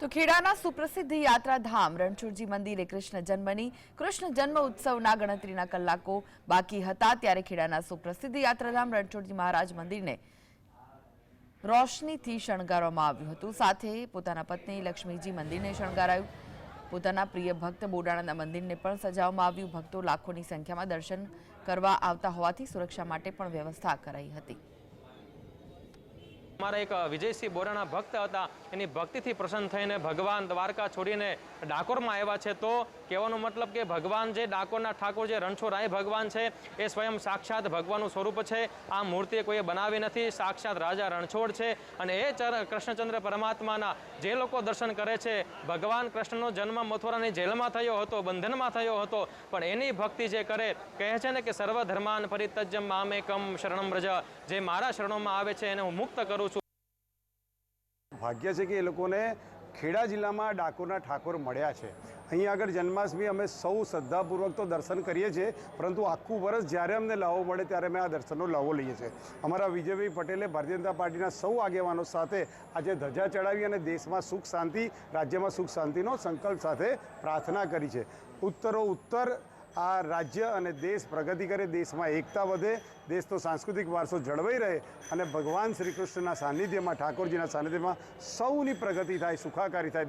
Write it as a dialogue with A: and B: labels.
A: તો ખેડાના સુપ્રસિદ્ધ યાત્રાધામ રણછોડજી મંદિરે કૃષ્ણ જન્મની, કૃષ્ણ જન્મ ઉત્સવના ગણતરીના કલાકો બાકી હતા ત્યારે ખેડાના સુપ્રસિદ્ધ યાત્રાધામ રણછોડજી મહારાજ મંદિરને રોશનીથી શણગારવામાં આવ્યું હતું. સાથે પોતાના પત્ની લક્ષ્મીજી મંદિરને શણગારાયું. પોતાના પ્રિય ભક્ત બોડાણાના મંદિરને પણ સજાવવામાં આવ્યું. ભક્તો લાખોની સંખ્યામાં દર્શન કરવા આવતા હોવાથી સુરક્ષા માટે પણ વ્યવસ્થા કરાઈ હતી.
B: અમારા એક વિજયસિંહ બોરાના ભક્ત હતા. એની ભક્તિથી પ્રસન્ન થઈને ભગવાન દ્વારકા છોડીને ડાકોરમાં આવ્યા છે. તો કહેવાનો મતલબ કે ભગવાન જે ડાકોરના ઠાકોર જે રણછોડરાય ભગવાન છે, એ સ્વયં સાક્ષાત ભગવાનનું સ્વરૂપ છે. આ મૂર્તિ કોઈએ બનાવી નથી. સાક્ષાત રાજા રણછોડ છે. અને એ કૃષ્ણચંદ્ર પરમાત્માના જે લોકો દર્શન કરે છે, ભગવાન કૃષ્ણનો જન્મ મથુરાની જેલમાં થયો હતો, બંધનમાં થયો હતો. પણ એની ભક્તિ જે કરે, કહે છે ને કે સર્વ ધર્માન પરિતજ્ય મામેકમ શરણમ વ્રજ. જે મારા શરણોમાં આવે છે, એને હું મુક્ત કરું
C: ભાગ્ય છે કે એ લોકોને ખેડા જિલ્લામાં ડાકોરના ઠાકોર મળ્યા છે. અહીં આગળ જન્માષ્ટમી અમે સૌ શ્રદ્ધાપૂર્વક તો દર્શન કરીએ છીએ, પરંતુ આખું વર્ષ જ્યારે અમને લાવો મળે ત્યારે અમે આ દર્શનનો લાવો લઈએ છીએ. અમારા વિજયભાઈ પટેલે ભારતીય જનતા પાર્ટીના સૌ આગેવાનો સાથે આજે ધજા ચડાવી અને દેશમાં સુખ શાંતિ, રાજ્યમાં સુખ શાંતિનો સંકલ્પ સાથે પ્રાર્થના કરી છે. ઉત્તરો ઉત્તર આ રાજ્ય અને દેશ પ્રગતિ કરે, દેશમાં એકતા વધે દેશનો સાંસ્કૃતિક વારસો જળવાઈ રહે અને ભગવાન શ્રી કૃષ્ણના સાનિધ્યમાં, ઠાકોરજીના સાનિધ્યમાં સૌની પ્રગતિ થાય, સુખાકારી થાય